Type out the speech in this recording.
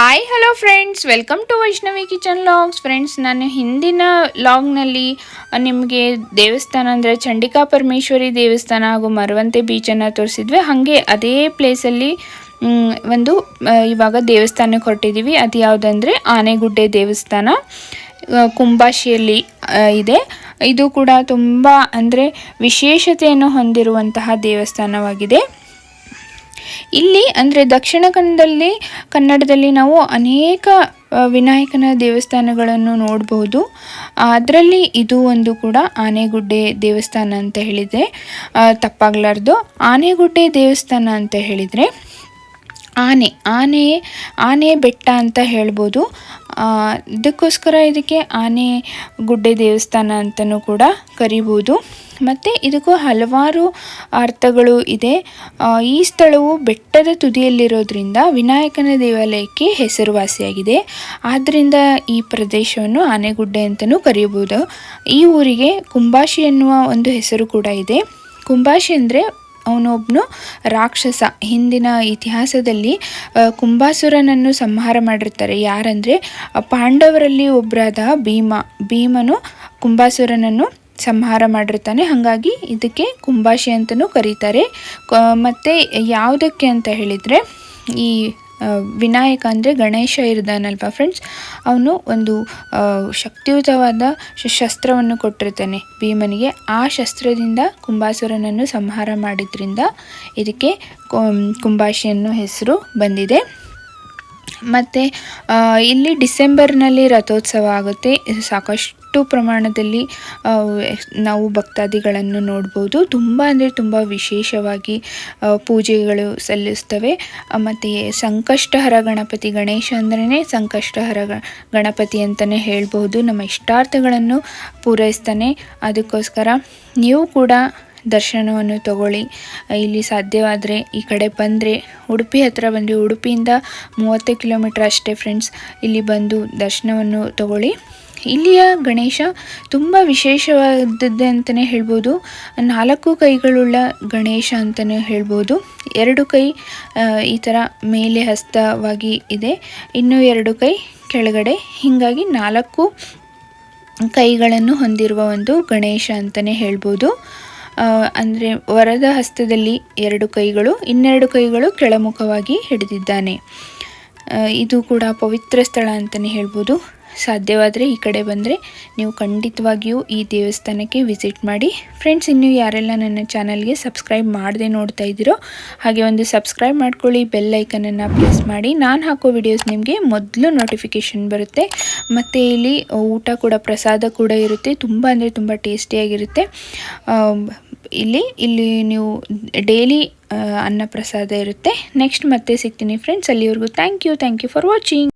Hi hello friends welcome to Vaishnavi kitchen vlogs friends ನಾನು ಹಿಂದಿನ ಲಾಗ್ನಲ್ಲಿ ನಿಮಗೆ ದೇವಸ್ಥಾನ ಅಂದರೆ ಚಂಡಿಕಾ ಪರಮೇಶ್ವರಿ ದೇವಸ್ಥಾನ ಹಾಗೂ ಮರವಂತೆ ಬೀಚನ್ನು ತೋರಿಸಿದ್ವಿ. ಹಾಗೆ ಅದೇ ಪ್ಲೇಸಲ್ಲಿ ಒಂದು ಇವಾಗ ದೇವಸ್ಥಾನಕ್ಕೆ ಹೊರಟಿದ್ದೀವಿ ಅದು ಯಾವುದಂದರೆ ಆನೆಗುಡ್ಡೆ ದೇವಸ್ಥಾನ. ಕುಂಬಾಶಿಯಲ್ಲಿ ಇದೆ. ಇದು ಕೂಡ ತುಂಬ ಅಂದರೆ ವಿಶೇಷತೆಯನ್ನು ಹೊಂದಿರುವಂತಹ ದೇವಸ್ಥಾನವಾಗಿದೆ. ಇಲ್ಲಿ ಅಂದರೆ ದಕ್ಷಿಣ ಕನ್ನಡದಲ್ಲಿ ಕನ್ನಡದಲ್ಲಿ ನಾವು ಅನೇಕ ವಿನಾಯಕನ ದೇವಸ್ಥಾನಗಳನ್ನು ನೋಡಬಹುದು ಅದರಲ್ಲಿ ಇದು ಒಂದು ಕೂಡ ಆನೆಗುಡ್ಡೆ ದೇವಸ್ಥಾನ ಅಂತ ಹೇಳಿದರೆ ತಪ್ಪಾಗಲಾರದು. ಆನೆಗುಡ್ಡೆ ದೇವಸ್ಥಾನ ಅಂತ ಹೇಳಿದರೆ, ಆನೆ ಆನೆ ಆನೆ ಬೆಟ್ಟ ಅಂತ ಹೇಳ್ಬೋದು. ಇದಕ್ಕೋಸ್ಕರ ಇದಕ್ಕೆ ಆನೆ ಗುಡ್ಡೆ ದೇವಸ್ಥಾನ ಅಂತಲೂ ಕೂಡ ಕರಿಬೋದು. ಮತ್ತು ಇದಕ್ಕೂ ಹಲವಾರು ಅರ್ಥಗಳು ಇದೆ. ಈ ಸ್ಥಳವು ಬೆಟ್ಟದ ತುದಿಯಲ್ಲಿರೋದ್ರಿಂದ ವಿನಾಯಕನ ದೇವಾಲಯಕ್ಕೆ ಹೆಸರುವಾಸಿಯಾಗಿದೆ. ಆದ್ದರಿಂದ ಈ ಪ್ರದೇಶವನ್ನು ಆನೆಗುಡ್ಡೆ ಅಂತಲೂ ಕರೆಯಬಹುದು ಈ ಊರಿಗೆ ಕುಂಬಾಶಿ ಎನ್ನುವ ಒಂದು ಹೆಸರು ಕೂಡ ಇದೆ. ಕುಂಬಾಶಿ ಅಂದರೆ ಅವನೊಬ್ಬನು ರಾಕ್ಷಸ. ಹಿಂದಿನ ಇತಿಹಾಸದಲ್ಲಿ ಕುಂಬಾಸುರನನ್ನು ಸಂಹಾರ ಮಾಡಿರ್ತಾರೆ. ಯಾರಂದರೆ ಪಾಂಡವರಲ್ಲಿ ಒಬ್ಬರಾದ ಭೀಮ. ಭೀಮನು ಕುಂಬಾಸುರನನ್ನು ಸಂಹಾರ ಮಾಡಿರ್ತಾನೆ. ಹಾಗಾಗಿ ಇದಕ್ಕೆ ಕುಂಬಾಶಿ ಅಂತಲೂ ಕರೀತಾರೆ. ಮತ್ತು ಯಾವುದಕ್ಕೆ ಅಂತ ಹೇಳಿದರೆ, ಈ ವಿನಾಯಕ ಅಂದರೆ ಗಣೇಶ ಇರ್ದಾನಲ್ವ ಫ್ರೆಂಡ್ಸ್ ಅವನು ಒಂದು ಶಕ್ತಿಯುತವಾದ ಶಸ್ತ್ರವನ್ನು ಕೊಟ್ಟಿರ್ತಾನೆ ಭೀಮನಿಗೆ. ಆ ಶಸ್ತ್ರದಿಂದ ಕುಂಬಾಸುರನನ್ನು ಸಂಹಾರ ಮಾಡಿದ್ರಿಂದ ಇದಕ್ಕೆ ಕುಂಬಾಶಿ ಹೆಸರು ಬಂದಿದೆ. ಮತ್ತು ಇಲ್ಲಿ ಡಿಸೆಂಬರ್ನಲ್ಲಿ ರಥೋತ್ಸವ ಆಗುತ್ತೆ. ಇದು ಸಾಕಷ್ಟು ಪ್ರಮಾಣದಲ್ಲಿ ನಾವು ಭಕ್ತಾದಿಗಳನ್ನು ನೋಡ್ಬೋದು. ತುಂಬ ಅಂದರೆ ತುಂಬ ವಿಶೇಷವಾಗಿ ಪೂಜೆಗಳು ಸಲ್ಲಿಸ್ತವೆ. ಮತ್ತು ಸಂಕಷ್ಟಹರ ಗಣಪತಿ, ಗಣೇಶ ಅಂದ್ರೇ ಸಂಕಷ್ಟಹರ ಗಣಪತಿ ಅಂತಲೇ ಹೇಳ್ಬೋದು ನಮ್ಮ ಇಷ್ಟಾರ್ಥಗಳನ್ನು ಪೂರೈಸ್ತಾನೆ. ಅದಕ್ಕೋಸ್ಕರ ನೀವು ಕೂಡ ದರ್ಶನವನ್ನು ತಗೊಳ್ಳಿ. ಇಲ್ಲಿ ಸಾಧ್ಯವಾದರೆ ಈ ಕಡೆ ಬಂದರೆ, ಉಡುಪಿ ಹತ್ತಿರ ಬಂದು ಉಡುಪಿಯಿಂದ ಮೂವತ್ತು ಕಿಲೋಮೀಟ್ರ್ ಅಷ್ಟೇ ಫ್ರೆಂಡ್ಸ್ ಇಲ್ಲಿ ಬಂದು ದರ್ಶನವನ್ನು ತಗೊಳ್ಳಿ. ಇಲ್ಲಿಯ ಗಣೇಶ ತುಂಬ ವಿಶೇಷವಾದದ್ದು ಅಂತಲೇ ಹೇಳ್ಬೋದು. ನಾಲ್ಕು ಕೈಗಳುಳ್ಳ ಗಣೇಶ ಅಂತಲೇ ಹೇಳ್ಬೋದು. ಎರಡು ಕೈ ಈ ಥರ ಮೇಲೆ ಹಸ್ತವಾಗಿ ಇದೆ. ಇನ್ನೂ ಎರಡು ಕೈ ಕೆಳಗಡೆ. ಹೀಗಾಗಿ ನಾಲ್ಕು ಕೈಗಳನ್ನು ಹೊಂದಿರುವ ಒಂದು ಗಣೇಶ ಅಂತಲೇ ಹೇಳ್ಬೋದು. ಅಂದರೆ ವರದ ಹಸ್ತದಲ್ಲಿ ಎರಡು ಕೈಗಳು, ಇನ್ನೆರಡು ಕೈಗಳು ಕೆಳಮುಖವಾಗಿ ಹಿಡಿದಿದ್ದಾನೆ. ಇದು ಕೂಡ ಪವಿತ್ರ ಸ್ಥಳ ಅಂತಲೇ ಹೇಳ್ಬೋದು. ಸಾಧ್ಯವಾದರೆ ಈ ಕಡೆ ಬಂದರೆ ನೀವು ಖಂಡಿತವಾಗಿಯೂ ಈ ದೇವಸ್ಥಾನಕ್ಕೆ ವಿಸಿಟ್ ಮಾಡಿ. ಫ್ರೆಂಡ್ಸ್ ಇನ್ನೂ ಯಾರೆಲ್ಲ ನನ್ನ ಚಾನಲ್ಗೆ ಸಬ್ಸ್ಕ್ರೈಬ್ ಮಾಡದೆ ನೋಡ್ತಾ ಇದ್ದೀರೋ, ಹಾಗೆ ಒಂದು ಸಬ್ಸ್ಕ್ರೈಬ್ ಮಾಡ್ಕೊಳ್ಳಿ ಬೆಲ್ ಐಕನನ್ನು ಪ್ರೆಸ್ ಮಾಡಿ. ನಾನು ಹಾಕೋ ವಿಡಿಯೋಸ್ ನಿಮಗೆ ಮೊದಲು ನೋಟಿಫಿಕೇಷನ್ ಬರುತ್ತೆ. ಮತ್ತು ಇಲ್ಲಿ ಊಟ ಕೂಡ, ಪ್ರಸಾದ ಕೂಡ ಇರುತ್ತೆ. ತುಂಬ ಅಂದರೆ ತುಂಬ ಟೇಸ್ಟಿಯಾಗಿರುತ್ತೆ ಇಲ್ಲಿ ಇಲ್ಲಿ ನೀವು ಡೈಲಿ ಅನ್ನ ಪ್ರಸಾದ ಇರುತ್ತೆ. ನೆಕ್ಸ್ಟ್ ಮತ್ತೆ ಸಿಗ್ತೀನಿ ಫ್ರೆಂಡ್ಸ್ ಅಲ್ಲಿವರೆಗೂ thank you thank you for watching